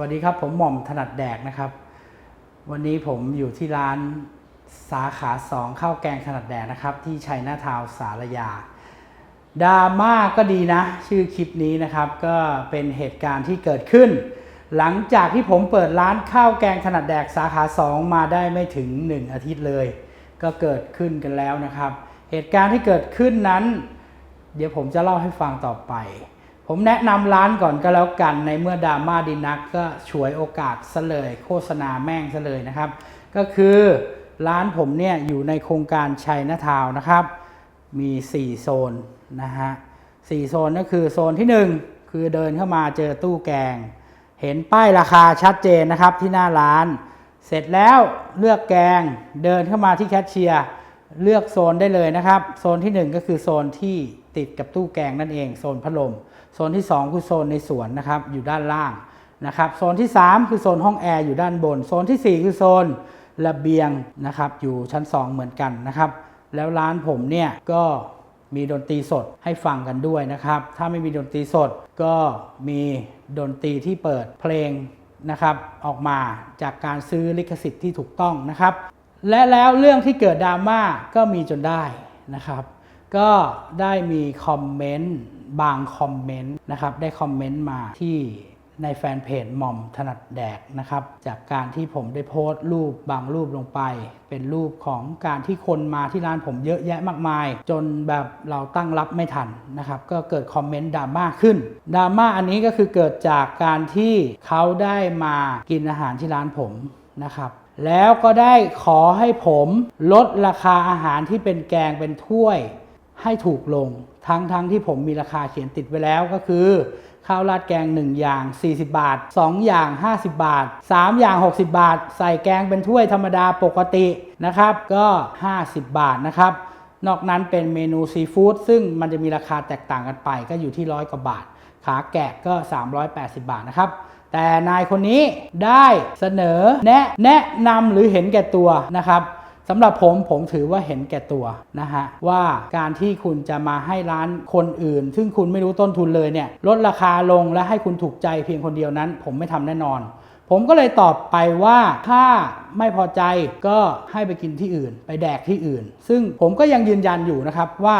วัสดีครับ ผมหม่อมถนัดแดกนะครับ วันนี้ผมอยู่ที่ร้านสาขาสองข้าวแกงถนัดแดกนะครับ ที่ชัยนาทาว์สารยาดราม่าก็ดีนะ ชื่อคลิปนี้นะครับ ก็เป็นเหตุการณ์ที่เกิดขึ้น หลังจากที่ผมเปิดร้านข้าวแกงถนัดแดกสาขาสองมาได้ไม่ถึง 1 อาทิตย์เลย ก็เกิดขึ้นกันแล้วนะครับ เหตุการณ์ที่เกิดขึ้นนั้น เดี๋ยวผมจะเล่าให้ฟังต่อไป ผมแนะนำร้านก่อนก็แล้วกันในเมื่อดราม่าดีนักก็ฉวยโอกาสซะเลยโฆษณาแม่งซะเลยนะครับ ก็คือร้านผมเนี่ยอยู่ในโครงการชัยนาทาวนะครับ มี 4 โซนนะฮะสี่โซนก็คือโซนที่ 1 คือเดินเข้ามาเจอตู้แกง เห็นป้ายราคาชัดเจนนะครับที่หน้าร้าน เสร็จแล้วเลือกแกงเดินเข้ามาที่แคชเชียร์เลือกโซนได้เลยนะครับ โซนที่ 1 ก็คือโซนที่ติดกับตู้แกงนั่นเอง โซนพัดลม โซนที่ 2 คือโซนในสวนนะครับอยู่ด้านล่างนะครับโซนที่ 3 คือโซนห้องแอร์อยู่ด้านบน โซนทีสี่ 4 คือโซนระเบียงนะครับอยู่ชั้น 2 เหมือนกันนะครับแล้วร้านผมเนี่ยก็มีดนตรีสดให้ฟังกันด้วยนะครับ ถ้าไม่มีดนตรีสดก็มีดนตรีที่เปิดเพลงนะครับออกมาจากการซื้อลิขสิทธิ์ที่ถูกต้องนะครับ และแล้วเรื่องที่เกิดดราม่าก็มีจนได้นะครับ ก็ได้มีคอมเมนต์บางคอมเมนต์นะครับได้คอมเมนต์มาที่ในแฟนเพจหม่อมถนัดแดกนะครับ จากการที่ผมได้โพสต์รูปบางรูปลงไป เป็นรูปของการที่คนมาที่ร้านผมเยอะแยะมากมาย จนแบบเราตั้งรับไม่ทันนะครับ ก็เกิดคอมเมนต์ดราม่าขึ้นดราม่าอันนี้ก็คือเกิดจากการที่เขาได้มากินอาหารที่ร้านผมนะครับ แล้วก็ได้ขอให้ผมลดราคาอาหารที่เป็นแกงเป็นถ้วย ให้ถูกลง ทั้งทั้งที่ผมมีราคาเขียนติดไว้แล้วก็คือข้าวราดแกง 1 อย่าง 40 บาท 2 อย่าง 50 บาท 3 อย่าง 60 บาท ใส่แกงเป็นถ้วยธรรมดาปกตินะครับ ก็ 50 บาทนะครับ นอกนั้นเป็นเมนูซีฟู้ดซึ่งมันจะมีราคาแตกต่างกันไปก็อยู่ที่ร้อยกว่าบาท ขาแกะก็ 380 บาทนะครับแต่นายคนนี้ได้เสนอแนะแนะนำหรือเห็นแก่ตัวนะครับ สำหรับผมผมถือว่าเห็นแก่ตัวนะฮะว่าการที่คุณจะมาให้ร้านคนอื่น ซึ่งคุณไม่รู้ต้นทุนเลยเนี่ยลดราคาลงและให้คุณถูกใจเพียงคนเดียวนั้น ผมไม่ทำแน่นอน ผมก็เลยตอบไปว่าถ้าไม่พอใจก็ให้ไปกินที่อื่น ไปแดกที่อื่น ซึ่งผมก็ยังยืนยันอยู่นะครับว่า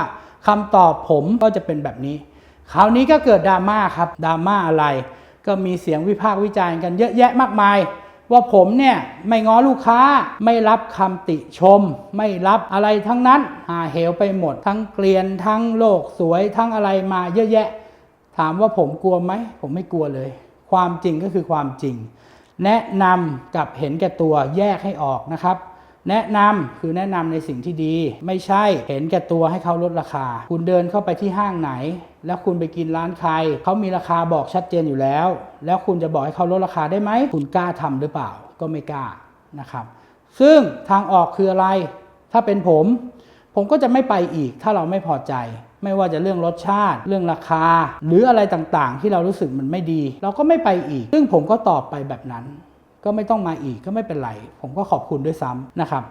คำตอบผมก็จะเป็นแบบนี้ คราวนี้ก็เกิดดราม่าครับดราม่าอะไร ก็มีเสียงวิพากษ์วิจารณ์กันเยอะแยะมากมาย ว่าผมเนี่ยไม่ง้อลูกค้าไม่รับคำติชม ไม่รับอะไรทั้งนั้นหาเหวไปหมด ทั้งเกลียนทั้งโลกสวยทั้งอะไรมาเยอะแยะ ถามว่าผมกลัวไหม ผมไม่กลัวเลย ความจริงก็คือความจริง แนะนำกับเห็นแก่ตัวแยกให้ออกนะครับ แนะนำคือแนะนำในสิ่งที่ดี ไม่ใช่เห็นแก่ตัวให้เขาลดราคา คุณเดินเข้าไปที่ห้างไหน แล้วคุณไปกินร้านใครเขามีราคาบอกชัดเจนอยู่แล้ว แล้วคุณจะบอกให้เขาลดราคาได้ไหมคุณกล้าทำหรือเปล่าก็ไม่กล้านะครับ ซึ่งทางออกคืออะไร ถ้าเป็นผม ผมก็จะไม่ไปอีก ถ้าเราไม่พอใจ ไม่ว่าจะเรื่องรสชาติ เรื่องราคา หรืออะไรต่างๆ ที่เรารู้สึกมันไม่ดี เราก็ไม่ไปอีก ซึ่งผมก็ตอบไปแบบนั้น ก็ไม่ต้องมาอีกก็ไม่เป็นไร ผมก็ขอบคุณด้วยซ้ำนะครับ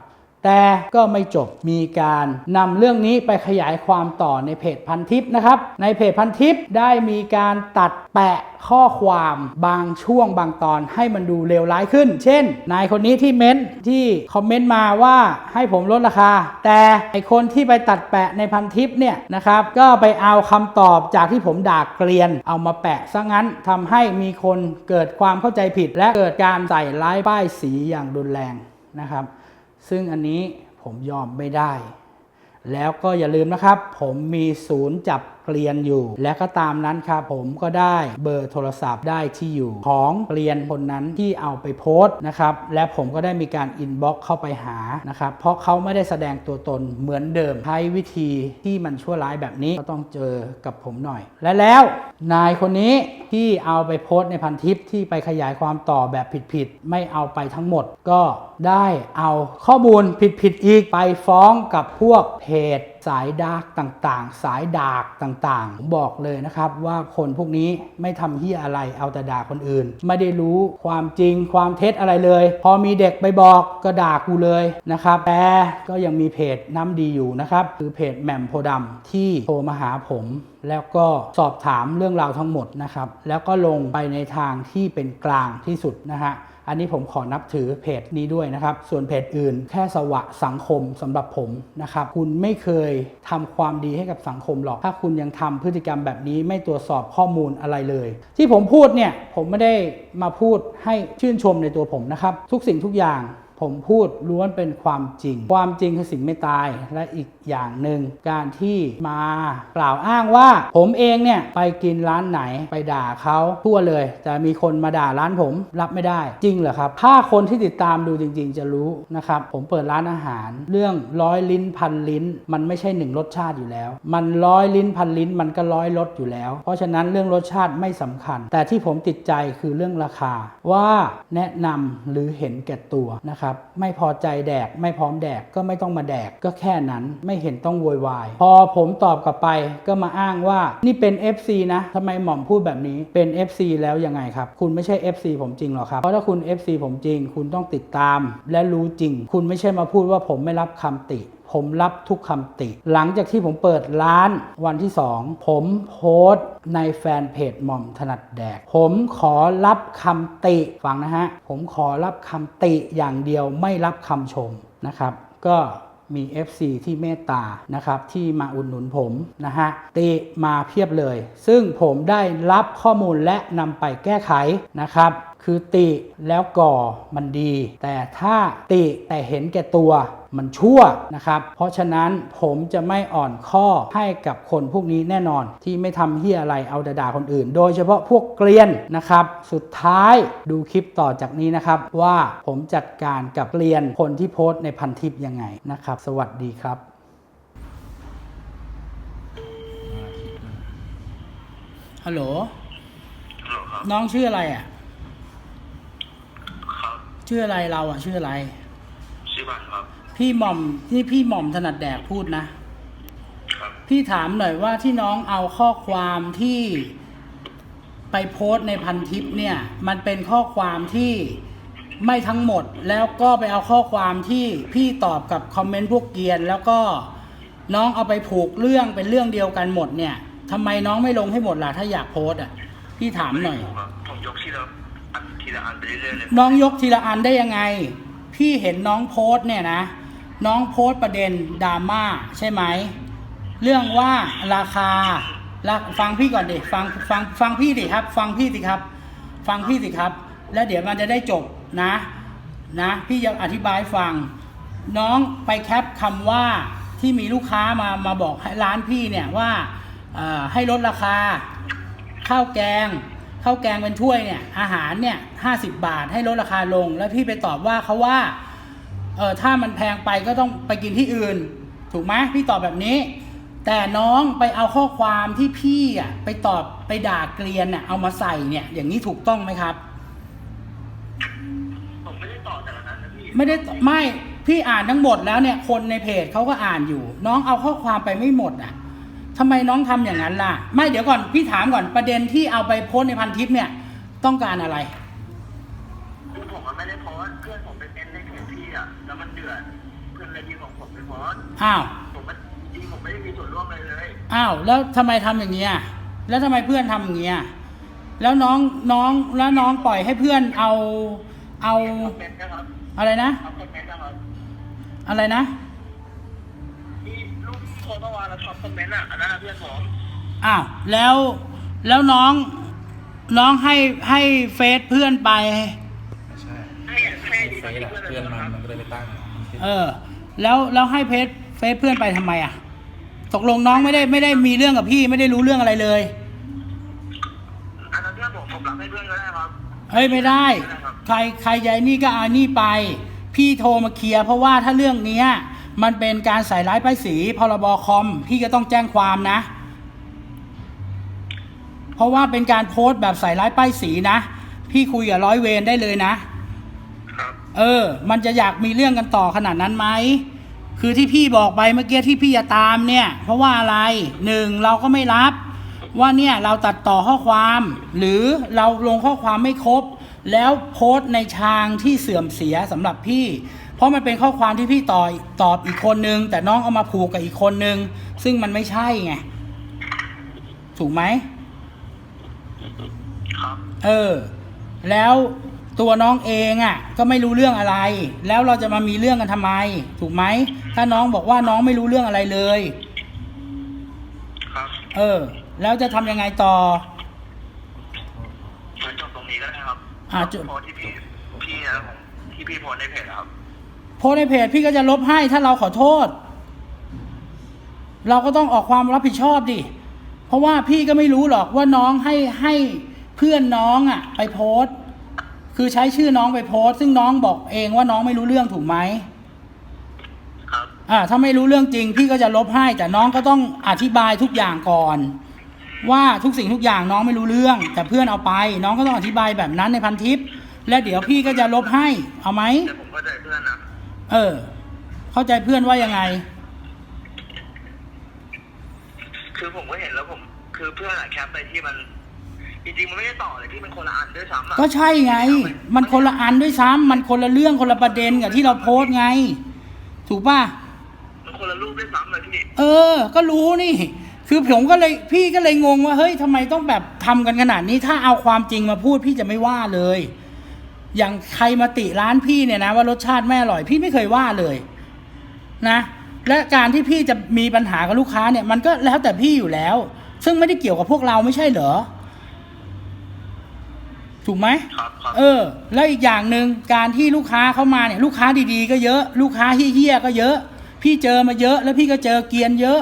แต่ก็ไม่จบมีการนำเรื่องนี้ไปขยายความต่อในเพจพันทิปนะครับ ในเพจพันทิปได้มีการตัดแปะข้อความบางช่วงบางตอนให้มันดูเลวร้ายขึ้น เช่น นายคนนี้ที่เม้นที่คอมเมนต์มาว่าให้ผมลดราคา แต่ไอคนที่ไปตัดแปะในพันทิปเนี่ยนะครับ ก็ไปเอาคำตอบจากที่ผมด่าเกลียน เอามาแปะซะงั้นทำให้มีคนเกิดความเข้าใจผิด และเกิดการใส่ร้ายป้ายสีอย่างรุนแรงนะครับ ซึ่งอันนี้ผมยอมไม่ได้ แล้วก็อย่าลืมนะครับ ผมมีศูนย์จับ เกลียนอยู่ และก็ตามนั้นครับผมก็ได้เบอร์โทรศัพท์ได้ที่อยู่ของเกลียนคนนั้นที่เอาไปโพสต์นะครับและผมก็ได้มีการอินบ็อกเข้าไปหานะครับเพราะเขาไม่ได้แสดงตัวตนเหมือนเดิมใช้วิธีที่มันชั่วร้ายแบบนี้ก็ต้องเจอกับผมหน่อย และแล้วนายคนนี้ที่เอาไปโพสต์ในพันทิปที่ไปขยายความต่อแบบผิดๆไม่เอาไปทั้งหมดก็ได้เอาข้อมูลผิดๆอีกไปฟ้องกับพวกเพจ สายดาร์กต่างๆ สายดาร์กต่างๆ ผมบอกเลยนะครับว่าคนพวกนี้ไม่ทำเฮียอะไรเอาแต่ด่าคนอื่น ไม่ได้รู้ความจริงความเท็จอะไรเลย พอมีเด็กไปบอกก็ด่ากูเลยนะครับแต่ก็ยังมีเพจน้ำดีอยู่นะครับคือเพจแหม่มโพธิ์ดำที่โทรมาหาผมแล้วก็สอบถามเรื่องราวทั้งหมดนะครับ แล้วก็ลงไปในทางที่เป็นกลางที่สุดนะฮะ อันนี้ผมขอนับถือเพจนี้ด้วยนะครับ ส่วนเพจอื่น แค่สวะสังคมสำหรับผมนะครับ คุณไม่เคยทำความดีให้กับสังคมหรอก ถ้าคุณยังทำพฤติกรรมแบบนี้ไม่ตรวจสอบข้อมูลอะไรเลย ที่ผมพูดเนี่ยผมไม่ได้มาพูดให้ชื่นชมในตัวผมนะครับ ทุกสิ่งทุกอย่าง ผมพูดล้วนเป็นความจริง ความจริงคือสิ่งไม่ตายและอีกอย่างหนึ่งการที่มากล่าวอ้างว่า ผมเองเนี่ยไปกินร้านไหนไปด่าเขาทั่วเลยแต่มีคนมาด่าร้านผมรับไม่ได้จริงเหรอครับ ถ้าคนที่ติดตามดูจริง ๆ จะรู้นะครับ ผมเปิดร้านอาหาร เรื่องร้อยลิ้นพันลิ้น มันไม่ใช่หนึ่งรสชาติอยู่แล้ว มันร้อยลิ้นพันลิ้นมันก็ร้อยรสอยู่แล้ว เพราะฉะนั้นเรื่องรสชาติไม่สำคัญ แต่ที่ผมติดใจคือเรื่องราคาว่าแนะนำหรือเห็นแก่ตัวนะครับไม่พอใจแดกไม่พร้อมแดกก็ไม่ต้องมาแดกก็แค่นั้นไม่เห็นต้องโวยวายพอผมตอบกลับไปก็มาอ้างว่านี่เป็น FC นะทำไมหม่อมพูดแบบนี้เป็น FC แล้วยังไงครับ คุณไม่ใช่ FC ผมจริงหรอครับเพราะถ้าคุณ FC ผมจริง คุณต้องติดตาม และรู้จริง คุณไม่ใช่มาพูดว่าผมไม่รับคำติ ผมรับทุกคำติ หลังจากที่ผมเปิดร้านวันที่ 2 ผมโพสต์ในแฟนเพจหม่อมถนัดแดก ผมขอรับคำติฟังนะฮะ ผมขอรับคำติอย่างเดียวไม่รับคำชมนะครับ ก็มี FC ที่เมตตานะครับ ที่มาอุดหนุนผมนะฮะติมาเพียบเลย ซึ่งผมได้รับข้อมูลและนำไปแก้ไขนะครับ คือติแล้วก่อมันดี แต่ถ้าติแต่เห็นแก่ตัวมันชั่วนะครับ เพราะฉะนั้นผมจะไม่อ่อนข้อให้กับคนพวกนี้แน่นอนที่ไม่ทำเฮียอะไรเอาแต่ด่าคนอื่น โดยเฉพาะพวกเกลียนนะครับ สุดท้ายดูคลิปต่อจากนี้นะครับ ว่าผมจัดการกับเกลียนคนที่โพสต์ในพันทิปยังไงนะครับ สวัสดีครับฮัลโหลฮัลโหลครับน้องชื่ออะไรอะครับ ชื่ออะไรเราอะ ชื่ออะไร ชื่อบันครับ พี่หม่อมนี่พี่หม่อมถนัดแดกพูดนะ ครับ พี่ถามหน่อยว่าที่น้องเอาข้อความที่ไปโพสต์ในพันทิปเนี่ย มันเป็นข้อความที่ไม่ทั้งหมดแล้วก็ไปเอาข้อความที่พี่ตอบกับคอมเมนต์พวกเกรียน แล้วก็น้องเอาไปผูกเรื่องเป็นเรื่องเดียวกันหมดเนี่ยทำไมน้องไม่ลงให้หมดล่ะถ้าอยากโพสต์อะ พี่ถามหน่อยครับผมยกทีละอัน ทีละอันไปเรื่อยๆเลยน้องยกทีละอันได้ยังไง พี่เห็นน้องโพสต์เนี่ยนะ น้องโพสต์ประเด็นดราม่าใช่ไหม เรื่องว่าราคาลฟังพี่ก่อนดิฟังฟังฟังพี่ดิครับ ฟังพี่สิครับ ฟังพี่สิครับ แล้วเดี๋ยวมันจะได้จบนะนะพี่จะอธิบายฟัง น้องไปแคปคำว่าที่มีลูกค้ามามาบอกให้ร้านพี่เนี่ยว่าให้ลดราคา ข้าวแกง ข้าวแกงเป็นถ้วยเนี่ยอาหารเนี่ยห้าสิบาทให้ลดราคาลง แล้วพี่ไปตอบว่าเขาว่าเออถ้ามันแพงไปก็ต้องไปกินที่อื่น ถูกไหมพี่ตอบแบบนี้ แต่น้องไปเอาข้อความที่พี่อะไปตอบไปด่าเกลียนอะเอามาใส่เนี่ยอย่างนี้ถูกต้องไหมครับ ผมไม่ได้ต่อจากนั้นนะพี่ไม่ได้ไม่พี่อ่านทั้งหมดแล้วเนี่ยคนในเพจเขาก็อ่านอยู่ น้องเอาข้อความไปไม่หมดอะ ทำไมน้องทำอย่างนั้นล่ะ ไม่เดี๋ยวก่อนพี่ถามก่อนประเด็นที่เอาไปโพสต์ในพันทิปเนี่ย ต้องการอะไรคือผมมันไม่ได้โพสต์เพื่อนผมเป็นเอ็นในเพจพี่อะแล้วมันเดือดเพื่อนเลยยิงของผมไปโพสต์อ้าวผมมันจริงๆผมไม่ได้มีส่วนร่วมอะไรเลยอ้าวแล้วทำไมทำอย่างเงี้ยแล้วทำไมเพื่อนทำอย่างเงี้ยแล้วน้องน้องแล้วน้องปล่อยให้เพื่อนเอาเอาคอมเมนต์นะครับอะไรนะเอาคอมเมนต์นะครับอะไรนะที่ ลูกที่โทรเมื่อวานแล้วชอบคอมเมนต์อะอันนั้นนะเพื่อนผมอ้าวแล้วแล้วน้องน้องให้ให้เฟซเพื่อนไป ไม่ใช่ให้ให้ดีเฟกับซที่อะเพื่อนเพื่อนมันนะครับมันก็เลยไปตั้งเออ แล้วแล้วให้เพจเฟซเพื่อนไปทำไมอะ ตกลงน้องไม่ได้ไม่ได้มีเรื่องกับพี่ไม่ได้รู้เรื่องอะไรเลย อันนั้นเพื่อนผมผมรับให้เพื่อนก็ได้ครับเฮ้ยไม่ได้ ใครใครใหญ่นี่ก็เอานี่ไป พี่โทรมาเคลียร์เพราะว่าถ้าเรื่องเนี้ย มันเป็นการใส่ร้ายป้ายสีพรบคอมพี่ก็ต้องแจ้งความนะ เพราะว่าเป็นการโพสต์แบบใส่ร้ายป้ายสีนะ พี่คุยกับร้อยเวรได้เลยนะครับเออ มันจะอยากมีเรื่องกันต่อขนาดนั้นไหมคือคือที่พี่บอกไปเมื่อกี้ที่พี่จะตามเนี่ย เพราะว่าอะไรหนึ่งเราก็ไม่รับ ว่าเนี่ยเราตัดต่อข้อความ หรือเราลงข้อความไม่ครบ แล้วโพสต์ในทางที่เสื่อมเสียสำหรับพี่ เพราะมันเป็นข้อความที่พี่ต่อตอบอีกคนนึง แต่น้องเอามาผูกกับอีกคนนึง ซึ่งมันไม่ใช่ไง ถูกไหมครับเออ แล้วตัวน้องเองอะ่ะ ก็ไม่รู้เรื่องอะไร แล้วเราจะมามีเรื่องกันทำไม ถูกไหม ถ้าน้องบอกว่าน้องไม่รู้เรื่องอะไรเลย ครับ เออ แล้วจะทำยังไงต่อมาจบตรงนี้ก็ได้ครับอ่าจบโพสต์ที่พี่พี่นะผมที่พี่โพสต์ในเพจอะครับโพ สต์ในเพจพี่ก็จะลบให้ถ้าเราขอโทษ เราก็ต้องออกความรับผิดชอบดิเพราะว่าพี่ก็ไม่รู้หรอกว่าน้องให้ให้เพื่อนน้องอะ่ะ ไปโพสต์คือใช้ชื่อน้องไปโพสต์ซึ่งน้องบอกเองว่าน้องไม่รู้เรื่องถูกไหมครับอ่าถ้าไม่รู้เรื่องจริง พี่ก็จะลบให้ แต่น้องก็ต้องอธิบายทุกอย่างก่อน ว่าทุกสิ่งทุกอย่างน้องไม่รู้เรื่อง แต่เพื่อนเอาไป น้องก็ต้องอธิบายแบบนั้นในพันทิปและเดี๋ยวพี่ก็จะลบให้เอาไหมแต่ผมเข้าใจเพื่อนนะ เออ เข้าใจเพื่อนว่ายังไง คือผมก็เห็นแล้วผม คือเพื่อนอะแคปไปที่มันจริงๆมันไม่ได้ต่อเลยที่มันคนละอันด้วยซ้ำอะก็ใช่ไง มันคนละอันด้วยซ้ำมันคนละเรื่องคนละประเด็นกับที่เราโพสต์ไง ถูกป่ะมันคนละรูปด้วยซ้ำเลยพี่เออ ก็รู้นี่ คือผมก็เลยพี่ก็เลยงงว่าเฮ้ยทำไมต้องแบบทำกันขนาดนี้ ถ้าเอาความจริงมาพูดพี่จะไม่ว่าเลย อย่างใครมาติร้านพี่เนี่ยนะว่ารสชาติไม่อร่อยพี่ไม่เคยว่าเลยนะและการที่พี่จะมีปัญหากับลูกค้าเนี่ยมันก็แล้วแต่พี่อยู่แล้ว ซึ่งไม่ได้เกี่ยวกับพวกเราไม่ใช่เหรอถูกไหมครับครับเออ แล้วอีกอย่างหนึ่งการที่ลูกค้าเข้ามาเนี่ย ลูกค้าดีๆ ก็เยอะ ลูกค้าเฮี้ยๆก็เยอะ พี่เจอมาเยอะ แล้วพี่ก็เจอเกรียนเยอะ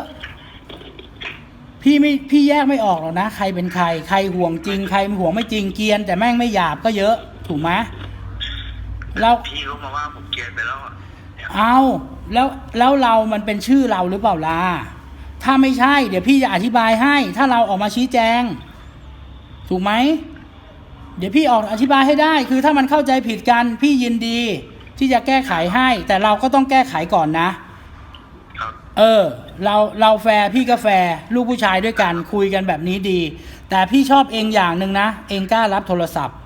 พี่ไม่พี่แยกไม่ออกหรอกนะ ใครเป็นใคร ใครห่วงจริง ใครห่วงไม่จริงเกรียน แต่แม่งไม่หยาบก็เยอะ ถูกไหม เรา พี่รู้มาว่าผมเกลียดไปแล้วอะเนี่ยเอาแล้วแล้วเรามันเป็นชื่อเราหรือเปล่าล่ะถ้าไม่ใช่ เดี๋ยวพี่จะอธิบายให้ ถ้าเราออกมาชี้แจง ถูกไหม เดี๋ยวพี่ออกอธิบายให้ได้ คือถ้ามันเข้าใจผิดกันพี่ยินดี ที่จะแก้ไขให้ แต่เราก็ต้องแก้ไขก่อนนะ ครับ เออ เราเราแฟร์พี่ก็แฟร์ลูกผู้ชายด้วยกันคุยกันแบบนี้ดี แต่พี่ชอบเองอย่างหนึ่งนะ เองกล้ารับโทรศัพท์ครับ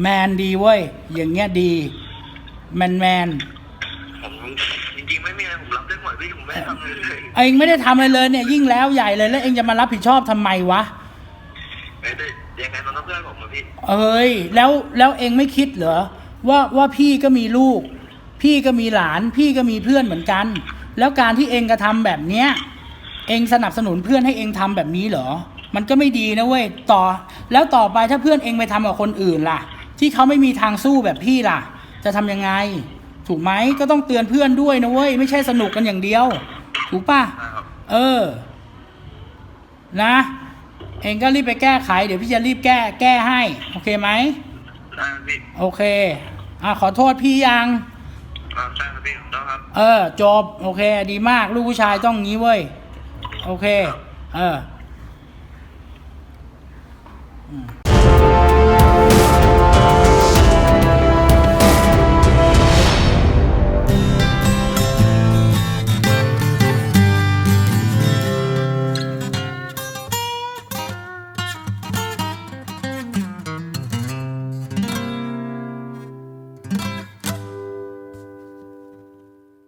แมนดีเว้ย อย่างเงี้ยดี แมนแมนผมจริงๆไม่มีอะไรผมรับได้หมดพี่ผมไม่ได้ทำอะไรเลยเองไม่ได้ทำอะไรเลยเนี่ย ยิ่งแล้วใหญ่เลยแล้วเองจะมารับผิดชอบทำไมวะ ไม่ได้ยังไงมันก็เพื่อนผมอะพี่เอ้ยแล้วแล้วเองไม่คิดเหรอว่าว่าพี่ก็มีลูก พี่ก็มีหลาน พี่ก็มีเพื่อนเหมือนกัน แล้วการที่เองกระทำแบบเนี้ย เองสนับสนุนเพื่อนให้เองทำแบบนี้เหรอ มันก็ไม่ดีนะเว้ยต่อ แล้วต่อไปถ้าเพื่อนเองไปทำกับคนอื่นล่ะ ที่เขาไม่มีทางสู้แบบพี่ล่ะ จะทำยังไง ถูกไหมก็ต้องเตือนเพื่อนด้วยนะเว้ยไม่ใช่สนุกกันอย่างเดียว ถูกป่ะนะครับเออ นะ เองก็รีบไปแก้ไข เดี๋ยวพี่จะรีบแก้แก้ให้ โอเคไหมได้ครับพี่โอเค อะขอโทษพี่ยังครับได้ครับพี่ถูกต้องครับเออจบ โอเค ดีมาก ลูกผู้ชายต้องงี้เว้ย โอเค เออ Mm.